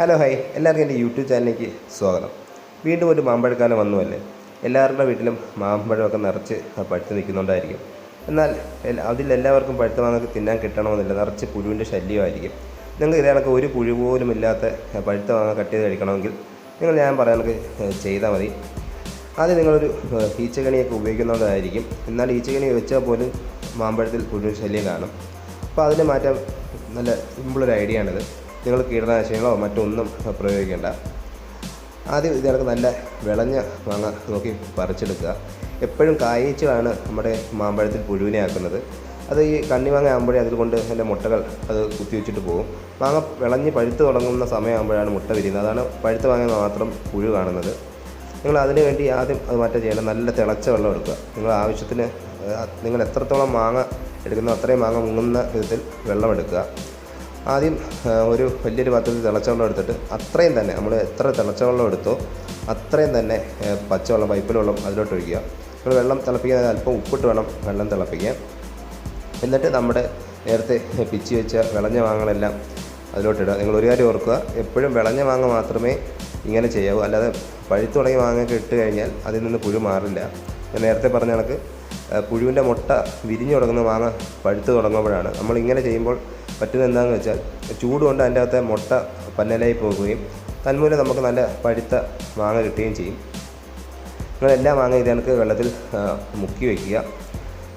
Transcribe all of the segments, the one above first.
Hello hi എല്ലാവർക്കും എന്റെ YouTube ചാനലിലേക്ക് സ്വാഗതം. വീണ്ടും ഒരു മാമ്പഴക്കാലം വന്നുവല്ലേ? എല്ലാവരുടെ വീട്ടിലും മാമ്പഴമൊക്കെ നിറച്ച് പഴുത്ത് നിൽക്കുന്നുണ്ടായിരിക്കും. എന്നാൽ അതിലെല്ലാവർക്കും പഴുത്ത മാങ്ങൊക്കെ തിന്നാൻ കിട്ടണമെന്നില്ല. നിറച്ച് പുഴുവിന്റെ ശല്യമായിരിക്കും. നിങ്ങൾ ഇതിനൊക്കെ ഒരു പുഴു പോലും ഇല്ലാത്ത പഴുത്ത മാങ്ങ കട്ട് ചെയ്ത് കഴിക്കണമെങ്കിൽ നിങ്ങൾ ഞാൻ പറയാനൊക്കെ ചെയ്താൽ മതി. ആദ്യം നിങ്ങളൊരു ഈച്ചകണിയൊക്കെ ഉപയോഗിക്കുന്നതായിരിക്കും. എന്നാൽ ഈച്ചകണി വെച്ചാൽ പോലും മാമ്പഴത്തിൽ പുഴു ശല്യം കാണും. അപ്പോൾ അതിനെ മാറ്റാൻ നല്ല സിമ്പിളൊരു ഐഡിയ ആണിത് നിങ്ങൾ കീടനാശിനികളോ മറ്റൊന്നും പ്രയോഗിക്കേണ്ട. ആദ്യം ഇതിനകത്ത് നല്ല വിളഞ്ഞ മാങ്ങ നോക്കി പറിച്ചെടുക്കുക. എപ്പോഴും കായ്ച്ചതാണ് നമ്മുടെ മാമ്പഴത്തിൽ പുഴുവിനെ ആക്കുന്നത്. അത് ഈ കണ്ണിമാങ്ങ ആകുമ്പോഴേ അതിൽ കൊണ്ട് അതിന്റെ മുട്ടകൾ അത് കുത്തി വെച്ചിട്ട് പോകും. മാങ്ങ വിളഞ്ഞ് പഴുത്ത് തുടങ്ങുന്ന സമയമാകുമ്പോഴാണ് മുട്ട വിരിയുന്നത്. അതാണ് പഴുത്ത മാങ്ങ മാത്രം പുഴു കാണുന്നത്. നിങ്ങൾ അതിന് വേണ്ടി ആദ്യം അത് മാറ്റം ചെയ്യണം നല്ല തിളച്ച വെള്ളം എടുക്കുക. നിങ്ങൾ ആവശ്യത്തിന് നിങ്ങൾ എത്രത്തോളം മാങ്ങ എടുക്കുന്നോ അത്രയും മാങ്ങ മുങ്ങുന്ന വിധത്തിൽ വെള്ളം എടുക്കുക. ആദ്യം ഒരു വലിയൊരു പാത്രത്തിൽ തിളച്ചവെള്ളം എടുത്തിട്ട് അത്രയും തന്നെ നമ്മൾ എത്ര തിളച്ചവെള്ളം എടുത്തോ അത്രയും തന്നെ പച്ചവെള്ളം പൈപ്പിൽ വെള്ളം അതിലോട്ട് ഒഴിക്കുക. നമ്മൾ വെള്ളം തിളപ്പിക്കാൻ അല്പം ഉപ്പിട്ട് വേണം വെള്ളം തിളപ്പിക്കാൻ. എന്നിട്ട് നമ്മുടെ നേരത്തെ പിച്ചി വെച്ച വിളഞ്ഞ മാങ്ങകളെല്ലാം അതിലോട്ടിടുക നിങ്ങൾ ഒരു കാര്യം ഓർക്കുക എപ്പോഴും വിളഞ്ഞ മാങ്ങ മാത്രമേ ഇങ്ങനെ ചെയ്യാവൂ. അല്ലാതെ പഴുത്തു തുടങ്ങിയ മാങ്ങയൊക്കെ ഇട്ട് കഴിഞ്ഞാൽ അതിൽ നിന്ന് പുഴു മാറില്ല. ഞാൻ നേരത്തെ പറഞ്ഞ കണക്ക് പുഴുവിന്റെ മുട്ട വിരിഞ്ഞു തുടങ്ങുന്ന മാങ്ങ പഴുത്ത് തുടങ്ങുമ്പോഴാണ്. നമ്മൾ ഇങ്ങനെ ചെയ്യുമ്പോൾ പറ്റുന്നത് എന്താണെന്ന് വെച്ചാൽ ചൂട് കൊണ്ട് അതിന്റെ അകത്തെ മുട്ട പന്നലായി പോകുകയും തന്മൂലം നമുക്ക് നല്ല പഴുത്ത മാങ്ങ കിട്ടുകയും ചെയ്യും. നിങ്ങൾ എല്ലാ മാങ്ങ ഇത് കണക്ക് വെള്ളത്തിൽ മുക്കി വയ്ക്കുക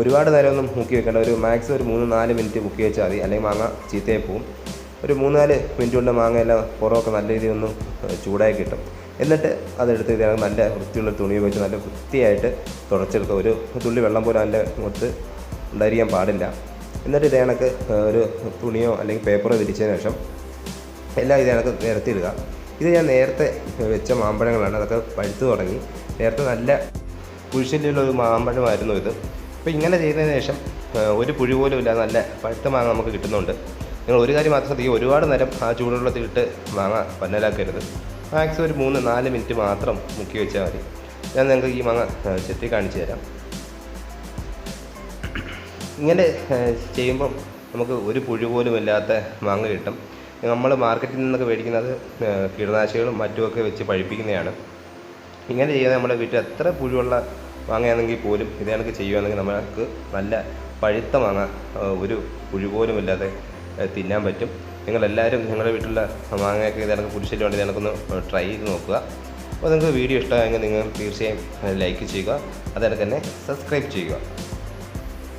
ഒരുപാട് നേരമൊന്നും മുക്കി വെക്കേണ്ട. ഒരു മാക്സിമം ഒരു മൂന്ന് നാല് മിനിറ്റ് മുക്കി വെച്ചാൽ മതി. അല്ലെങ്കിൽ മാങ്ങ ചീത്തയായി പോവും. ഒരു മൂന്നാൽ മിനിറ്റ് കൊണ്ട് മാങ്ങ എല്ലാം പുറമൊക്കെ നല്ല രീതിയിൽ ഒന്ന് ചൂടായി കിട്ടും. എന്നിട്ട് അതെടുത്ത് ഇത് കണക്ക് നല്ല വൃത്തിയുള്ള തുണി ഉപയോഗിച്ച് നല്ല വൃത്തിയായിട്ട് തുടച്ചെടുക്കുക. ഒരു തുള്ളി വെള്ളം പോലും അതിന്റെ മുഖത്ത് ഉണ്ടായിരിക്കാൻ പാടില്ല. എന്നിട്ട് ഇത് കണക്ക് ഒരു തുണിയോ അല്ലെങ്കിൽ പേപ്പറോ വിരിച്ചതിന് ശേഷം എല്ലാം ഇത് കണക്ക് നിരത്തിയിടുക ഇത് ഞാൻ നേരത്തെ വെച്ച മാമ്പഴങ്ങളാണ്. അതൊക്കെ പഴുത്തു തുടങ്ങി. നേരത്തെ നല്ല കുഴിശല്യമുള്ള ഒരു മാമ്പഴമായിരുന്നു ഇത്. അപ്പോൾ ഇങ്ങനെ ചെയ്തതിന് ശേഷം ഒരു പുഴു പോലും ഇല്ലാതെ നല്ല പഴുത്ത മാങ്ങ നമുക്ക് കിട്ടുന്നുണ്ട്. നിങ്ങൾ ഒരു കാര്യം മാത്രം ശ്രദ്ധിക്കുക. ഒരുപാട് നേരം ആ ചൂടുവെള്ളത്തിലിട്ട് മാങ്ങ പന്നലാക്കരുത്. മാക്സിമം ഒരു മൂന്ന് നാല് മിനിറ്റ് മാത്രം മുക്കി വെച്ചാൽ മതി. ഞാൻ നിങ്ങൾക്ക് ഈ മാങ്ങ ചെത്തി കാണിച്ചു തരാം. ഇങ്ങനെ ചെയ്യുമ്പം നമുക്ക് ഒരു പുഴു പോലും ഇല്ലാത്ത മാങ്ങ കിട്ടും. നമ്മൾ മാർക്കറ്റിൽ നിന്നൊക്കെ മേടിക്കുന്നത് കീടനാശികളും മറ്റുമൊക്കെ വെച്ച് പഴിപ്പിക്കുന്നതാണ്. ഇങ്ങനെ ചെയ്യുന്ന നമ്മുടെ വീട്ടിൽ എത്ര പുഴുവുള്ള മാങ്ങയാണെങ്കിൽ പോലും ഇത് കണക്ക് ചെയ്യുകയാണെങ്കിൽ നമുക്ക് നല്ല പഴുത്ത മാങ്ങ ഒരു പുഴു പോലും ഇല്ലാതെ ഏഹ്, തിന്നാൻ പറ്റും. നിങ്ങളെല്ലാവരും നിങ്ങളുടെ വീട്ടിലുള്ള മാങ്ങയൊക്കെ ഇത് കണക്ക് ഇത് കണക്കൊന്ന് ട്രൈ ചെയ്ത് നോക്കുക. അപ്പോൾ നിങ്ങൾക്ക് വീഡിയോ ഇഷ്ടമായെങ്കിൽ നിങ്ങൾ തീർച്ചയായും ലൈക്ക് ചെയ്യുക. അതേപോലെ തന്നെ സബ്സ്ക്രൈബ് ചെയ്യുക.